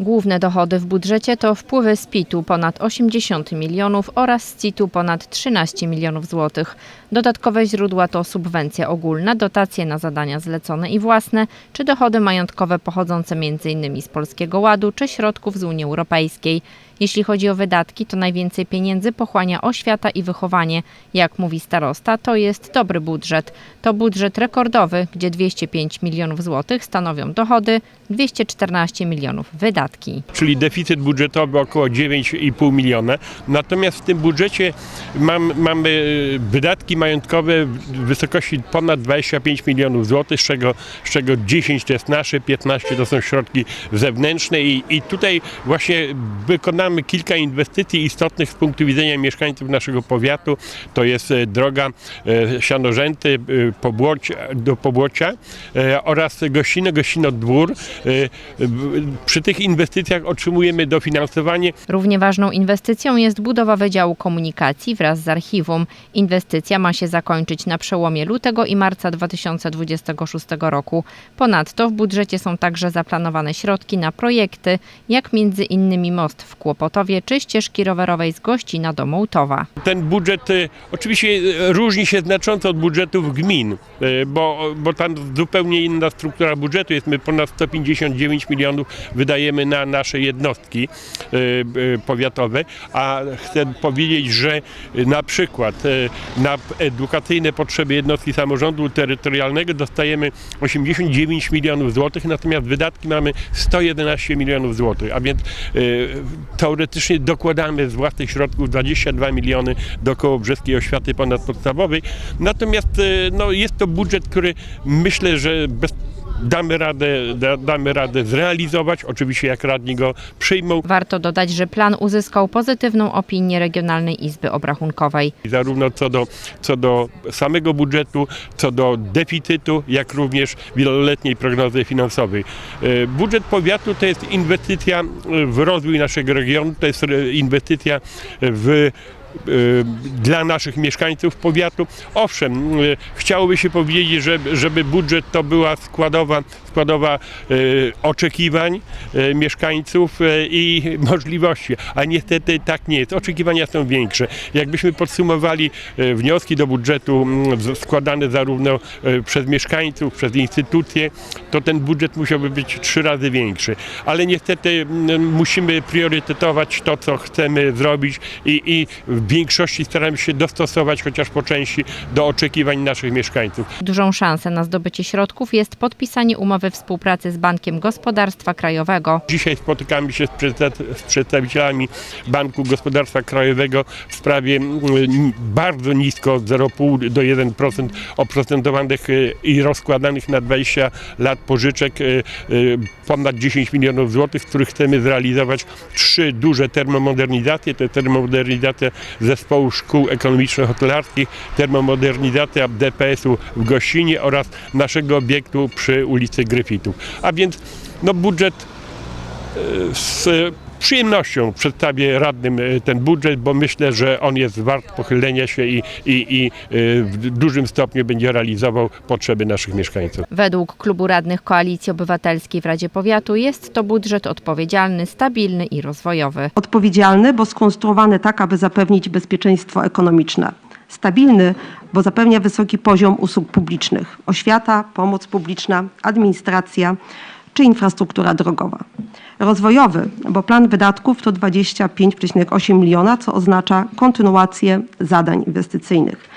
Główne dochody w budżecie to wpływy z PIT-u ponad 80 milionów oraz z CIT-u ponad 13 milionów złotych. Dodatkowe źródła to subwencja ogólna, dotacje na zadania zlecone i własne, czy dochody majątkowe pochodzące m.in. z Polskiego Ładu czy środków z Unii Europejskiej. Jeśli chodzi o wydatki, to najwięcej pieniędzy pochłania oświata i wychowanie. Jak mówi starosta, to jest dobry budżet. To budżet rekordowy, gdzie 205 milionów złotych stanowią dochody, 214 milionów wydatki. czyli deficyt budżetowy około 9,5 miliona. Natomiast w tym budżecie mam, mamy e, wydatki majątkowe w wysokości ponad 25 milionów złotych, z czego, z czego 10 to jest nasze, 15 to są środki zewnętrzne i, i tutaj właśnie wykonamy kilka inwestycji istotnych z punktu widzenia mieszkańców naszego powiatu. To jest e, droga e, Sianorzęty do Pobłocia oraz Gościno, Gościno Dwór. Przy tych inwestycjach otrzymujemy dofinansowanie. Równie ważną inwestycją jest budowa Wydziału Komunikacji wraz z archiwum. Inwestycja ma się zakończyć na przełomie lutego i marca 2026 roku. Ponadto w budżecie są także zaplanowane środki na projekty, jak między innymi most w Kłopotowie czy ścieżki rowerowej z Gościna do Mołtowa. Ten budżet e, oczywiście e, różni się znacząco od budżetów gmin, e, bo, bo tam zupełnie inna struktura budżetu jest. My ponad 159 milionów wydajemy na nasze jednostki e, e, powiatowe, a chcę powiedzieć, że na przykład e, na edukacyjne potrzeby jednostki samorządu terytorialnego dostajemy 89 milionów złotych, natomiast wydatki mamy 111 milionów złotych, a więc teoretycznie dokładamy z własnych środków 22 miliony do Kołobrzeskiej Oświaty Ponadpodstawowej. Natomiast no, jest to budżet, który myślę, że bez, damy, radę, da, damy radę zrealizować, oczywiście jak radni go przyjmą. Warto dodać, że plan uzyskał pozytywną opinię Regionalnej Izby Obrachunkowej. zarówno co do, co do samego budżetu, co do deficytu, jak również wieloletniej prognozy finansowej. E, Budżet powiatu to jest inwestycja w rozwój naszego regionu, to jest inwestycja w dla naszych mieszkańców powiatu. Owszem, e, chciałoby się powiedzieć, żeby, żeby budżet to była składowa, składowa e, oczekiwań mieszkańców i możliwości, a niestety tak nie jest. Oczekiwania są większe. Jakbyśmy podsumowali wnioski do budżetu mm, składane zarówno przez mieszkańców, przez instytucje, to ten budżet musiałby być trzy razy większy. Ale niestety mm, musimy priorytetować to, co chcemy zrobić i, i w większości staramy się dostosować chociaż po części do oczekiwań naszych mieszkańców. Dużą szansę na zdobycie środków jest podpisanie umowy współpracy z Bankiem Gospodarstwa Krajowego. Dzisiaj spotykamy się z, przedsta- z przedstawicielami Banku Gospodarstwa Krajowego w sprawie mm, bardzo nisko, 0,5 do 1% oprocentowanych e, i rozkładanych na 20 lat pożyczek e, e, ponad 10 milionów złotych, z których chcemy zrealizować trzy duże termomodernizacje. To jest termomodernizacja zespołu szkół ekonomiczno-hotelarskich, termomodernizacja DPS-u w Gościnie oraz naszego obiektu przy ulicy Gryfitów. A więc no, budżet z przyjemnością przedstawię radnym e, ten budżet, bo myślę, że on jest wart pochylenia się i, i, i e, w dużym stopniu będzie realizował potrzeby naszych mieszkańców. Według klubu radnych Koalicji Obywatelskiej w Radzie Powiatu jest to budżet odpowiedzialny, stabilny i rozwojowy. Odpowiedzialny, bo skonstruowany tak, aby zapewnić bezpieczeństwo ekonomiczne. Stabilny, bo zapewnia wysoki poziom usług publicznych oświata, pomoc publiczna, administracja czy infrastruktura drogowa. Rozwojowy, bo plan wydatków to 25,8 miliona, co oznacza kontynuację zadań inwestycyjnych.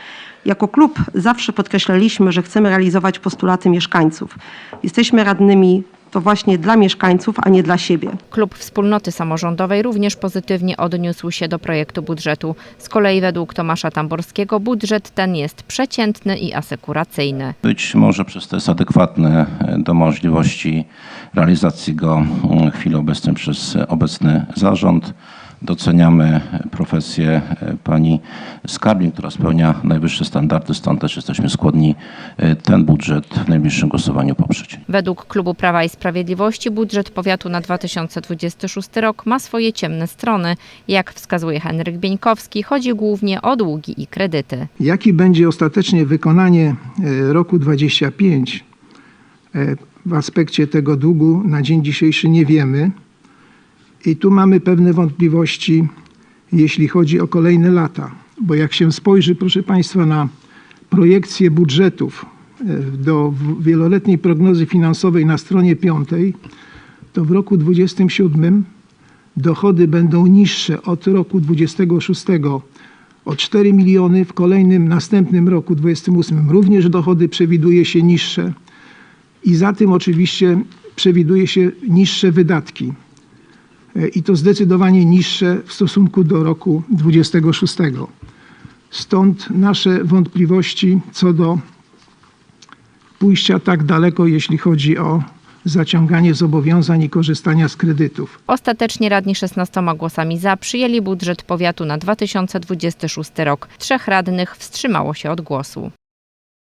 Jako klub zawsze podkreślaliśmy, że chcemy realizować postulaty mieszkańców. Jesteśmy radnymi to właśnie dla mieszkańców, a nie dla siebie. Klub Wspólnoty Samorządowej również pozytywnie odniósł się do projektu budżetu. Z kolei według Tomasza Tamborskiego budżet ten jest przeciętny i asekuracyjny. Być może przez to jest adekwatny e, do możliwości realizacji go mm, w chwili obecnej przez obecny zarząd. Doceniamy profesję e, pani skarbnik, która spełnia najwyższe standardy, stąd też jesteśmy skłonni e, ten budżet w najbliższym głosowaniu poprzeć. Według klubu Prawa i Sprawiedliwości budżet powiatu na 2026 rok ma swoje ciemne strony. Jak wskazuje Henryk Bieńkowski, chodzi głównie o długi i kredyty. Jakie będzie ostatecznie wykonanie e, roku 25 e, w aspekcie tego długu na dzień dzisiejszy nie wiemy. I tu mamy pewne wątpliwości, jeśli chodzi o kolejne lata, bo jak się spojrzy, proszę Państwa, na projekcje budżetów e, do wieloletniej prognozy finansowej na stronie piątej, to w roku 27 dochody będą niższe od roku 26 o 4 miliony, w kolejnym, następnym roku 28 również dochody przewiduje się niższe i za tym oczywiście przewiduje się niższe wydatki i to zdecydowanie niższe w stosunku do roku 26. Stąd nasze wątpliwości co do pójścia tak daleko, jeśli chodzi o zaciąganie zobowiązań i korzystania z kredytów. Ostatecznie radni 16 głosami za przyjęli budżet powiatu na 2026 rok. Trzech radnych wstrzymało się od głosu.